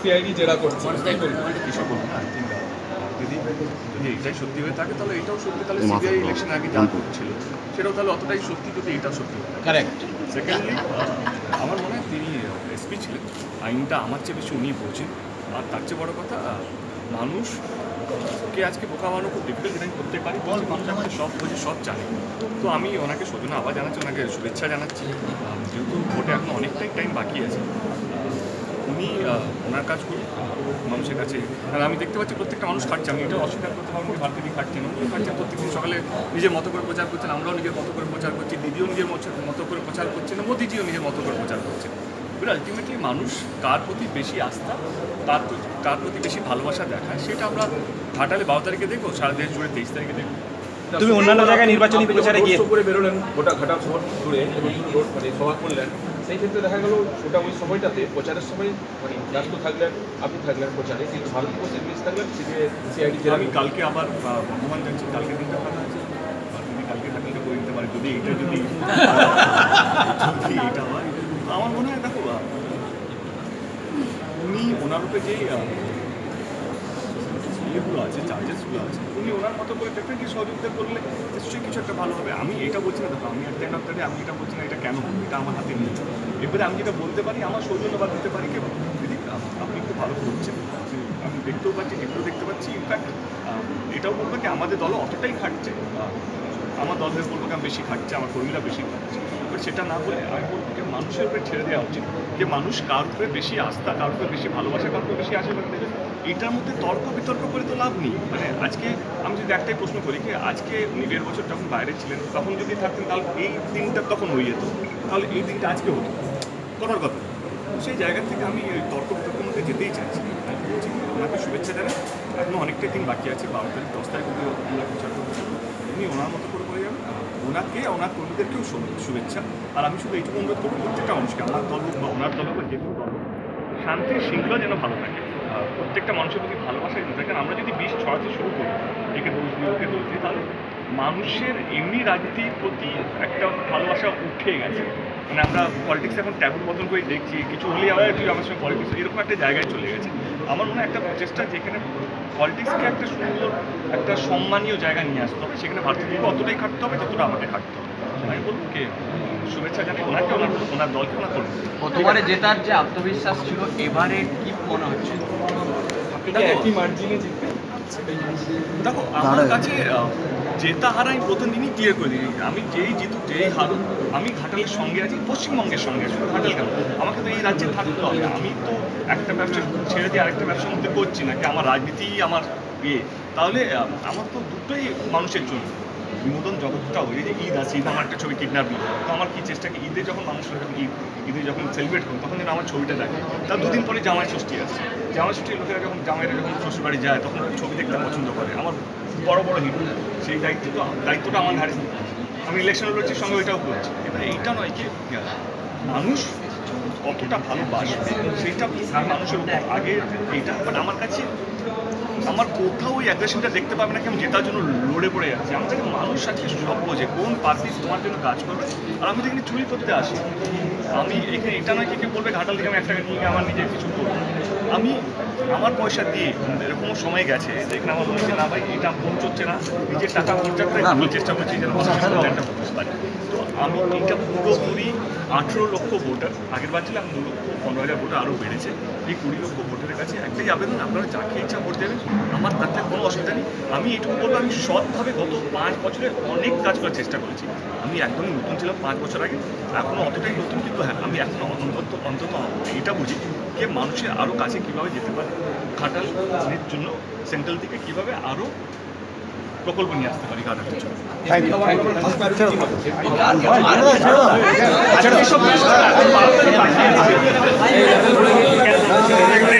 CID জেরা করছে। কি বলবেন? কিছু বলব না ঠিক আছে। যদি যদি এটাই সত্যি হয়ে থাকে তাহলে এটাও সত্যি তাহলে সিবিআই ইলেকশন আগে যা করছিল সেটাও তাহলে অতটাই সত্যি যদি এটা সত্যি কারেক্ট সেকেন্ডলি আমার মনে হয় তিনি এসপি ছিলেন। আইনটা আমার চেয়ে বেশি উনি বোঝেন আর তার চেয়ে বড় কথা মানুষ কে আজকে বোকা বানানো খুব ডিফিকাল্ট যেটা আমি করতে পারি। বল মানুষ আমাকে সব বোঝে সব জানে। তো আমি ওনাকে সজনা আবার জানাচ্ছি ওনাকে শুভেচ্ছা জানাচ্ছি। যেহেতু ভোটে এখন অনেকটাই টাইম বাকি আছে উনি ওনার কাজ আহ, মানুষের কাছে। আর আমি দেখতে পাচ্ছি প্রত্যেকটা মানুষ খাটছে আমি এটা অস্বীকার করতে পারব না ভারতীয় খাটছেন উনিও খাটছেন প্রত্যেকদিন সকালে নিজের মতো করে প্রচার করছেন আমরাও নিজের মতো করে প্রচার করছি দিদিও নিজের মতো- করে প্রচার করছেন মোদিজিও নিজের মতো করে প্রচার করছেন। এবার আলটিমেটলি মানুষ কার প্রতি বেশি আস্থা তার কার প্রতি বেশি ভালোবাসা দেখায় সেটা আমরা ঘাটালে বারো তারিখে দেখব সারা দেশ জুড়ে তেইশ তারিখে দেখব। তুমি অন্যান্য জায়গায় নির্বাচনী প্রচারে গিয়ে- করে বেরোলেন গোটা ঘাটা শহর জুড়ে রোড মানে সভা করলেন সেই ক্ষেত্রে দেখা গেল ওটা ওই সময়টাতে প্রচারের সময় মানে ব্যস্ত থাকলেন আপনি থাকলেন প্রচারে কিন্তু ভারতীয় সিরিজ থাকলেন সিআইডি জেরা আমি কালকে আবার বর্ধমান যাচ্ছি কালকে দিনটা ফাঁকা আছে আর যদি কালকে থাকলে করে দিতে পারি যদি এটা যদি এটা হয়। আমার মনে হয় দেখো উনি ওনার উপরে যেই আহ, ইয়েগুলো আছে চার্জেসগুলো আছে, উনি ওনার মতো করে ডেফিনেটলি সহযোগিতা করলে নিশ্চয়ই কিছু একটা ভালো হবে। আমি এটা বলছি না, দেখো, আমি একটা এন্ড অফ দ্য আমি এটা বলছি না, এটা কেন হবে? এটা আমার হাতে নেই এবারে আমি যেটা বলতে পারি, আমার সৌজন্য বা দিতে পারি কি, দিদি আপনি খুব ভালো করছেন। আমি দেখতেও পাচ্ছি এগুলো দেখতে পাচ্ছি। ইনফ্যাক্ট এটাও বলব কি, আমাদের দল অতটাই খাটছে। আমার দল হয়ে বলব আমি বেশি খাটছে, আমার কর্মীরা বেশি খাটছে। এবার সেটা না বলে আমি বলব যে মানুষের উপরে ছেড়ে দেওয়া উচিত। যে মানুষ কার উপরে বেশি আস্থা কার উপরে বেশি ভালোবাসা কার উপরে বেশি আশীর্বাদ দেবে। এটার মধ্যে তর্ক বিতর্ক করে তো লাভ নেই। মানে আজকে আমি যদি একটাই প্রশ্ন করি কি আজকে উনি দেড় বছর যখন বাইরে ছিলেন, তখন যদি থাকতেন, তাহলে এই দিনটা তখন হয়ে যেত। তাহলে এই দিনটা আজকে হতো। করার কথা। সেই জায়গা থেকে আমি তর্ক বিতর্কের মধ্যে যেতেই চাইছি। ওনাকে শুভেচ্ছা জানাই। এখনও অনেকটাই দিন বাকি আছে, বারো তারিখ, দশ তারিখ অব্দি আমরা করছি উনি ওনার মতো করে করে যাবেন। ওনাকে, ওনার কর্মীদেরকেও শুভেচ্ছা। আর আমি শুধু এইটুকু অনুরোধ করব, প্রত্যেকটা মানুষকে, আমার দল হোক বা ওনার দল হোক বা যে কোনো দল হোক শান্তির শৃঙ্খলা যেন ভালো থাকে। প্রত্যেকটা মানুষের প্রতি ভালোবাসা যেন থাকে আমরা যদি বিষ ছড়াতে শুরু করি, একে দোষ দিই, ওকে দোষ দিই, তাহলে মানুষের এমনি রাজনীতির প্রতি একটা ভালোবাসা উঠে গেছে। মানে আমরা পলিটিক্স এখন ট্যাবুর বদল করে দেখছি, কিছু হলেই আবার তুই আমার সঙ্গে পলিটিক্স এরকম একটা জায়গায় চলে গেছে। আমার মনে হয় একটা প্রচেষ্টা যেখানে পলিটিক্সকে একটা সুন্দর, একটা সম্মানীয় জায়গায় নিয়ে আসতে হবে, সেখানে ভারতীয়কে অতটাই খাটতে হবে যতটা আমাকে খাটতে হবে। আমি বলব কে? শুভেচ্ছা জানাই ওনাকে ওনার ওনার দলকে ওনার করবে গতবারে জেতার যে আত্মবিশ্বাস ছিল এবারে কি মনে হচ্ছে? একই মার্জিনে জিতবেন? দেখো আমার কাছে জেতা হারা আমি প্রথম দিনই ক্লিয়ার করে দিই। আমি যেই জিতুক যেই হারুক আমি ঘাটালের সঙ্গে আছি পশ্চিমবঙ্গের সঙ্গে আছি শুধু ঘাটাল কেন? আমাকে তো এই রাজ্যে থাকতে হবে। আমি তো একটা ব্যবসা ছেড়ে দিয়ে আরেকটা ব্যবসার মধ্যে করছি না কি আমার রাজনীতিই আমার ইয়ে। তাহলে আমার তো দুটোই মানুষের জন্য। বিনোদন জগৎটা ওই যে ঈদ আছে, ঈদ আমার একটা ছবি কিডন্যাপ তো আমার কি চেষ্টা কি? ঈদে যখন মানুষরা যখন ঈদ, ঈদে যখন সেলিব্রেট করি তখন যেন আমার ছবিটা দেখে। তার দুদিন পরে জামাই ষষ্ঠী আছে জামাই ষষ্ঠীর লোকেরা যখন, জামাইরা যখন শ্বশুর বাড়ি যায়, তখন ছবি দেখতে পছন্দ করে। আমার বড় বড় হিরো সেই দায়িত্ব তো, দায়িত্বটা আমার ঘাড়ে আমি ইলেকশন লড়ছির সঙ্গে ওইটাও করছি। এবার এইটা নয় কি, মানুষ কতটা ভালোবাসবে সেইটা মানুষের উপর। আগে এইটা বাট আমার কাছে আমার কোথাও ওই অ্যাগ্রেশনটা দেখতে পাবে না কি আমি জেতার জন্য লড়ে পড়ে যাচ্ছি। আমার কাছে মানুষ আজকে সব বোঝে কোন পার্টি তোমার জন্য কাজ করবে। আর আমি তো এখানে চুরি করতে আসি। আমি এখানে এটা নয় কি কেউ বলবে ঘাটাল থেকে আমি এক টাকা নিয়ে আমার নিজের কিছু করব। আমি আমার পয়সা দিয়ে এরকম সময় গেছে যেখানে আমার মনে হচ্ছে না ভাই এটা পৌঁছচ্ছে না। নিজের টাকা খরচা করে আমি চেষ্টা করছি যেন একটা পারি। তো আমি এটা পুরোপুরি আঠেরো লক্ষ ভোটার আগের বার ছিলাম দু লক্ষ পনেরো হাজার ভোটার আরও বেড়েছে। এই কুড়ি লক্ষ ভোটারের কাছে একটাই আবেদন, আপনারা যাকে ইচ্ছা ভোট দেবেন, আমার তাতে কোনো অসুবিধা নেই। আমি এইটুকু বলব, আমি সৎভাবে গত পাঁচ বছরে অনেক কাজ করার চেষ্টা করেছি। আমি একদমই নতুন ছিলাম পাঁচ বছর আগে এখনও অতটাই নতুন, কিন্তু হ্যাঁ আমি এখনও অন্তত অন্তত এটা বুঝি যে মানুষের আরও কাছে কীভাবে যেতে পারে ঘাটালের জন্য, সেন্ট্রাল থেকে কীভাবে আরও প্রকল্প নিয়ে আসতে পারি ঘাটালের কিছু থ্যাংক ইউ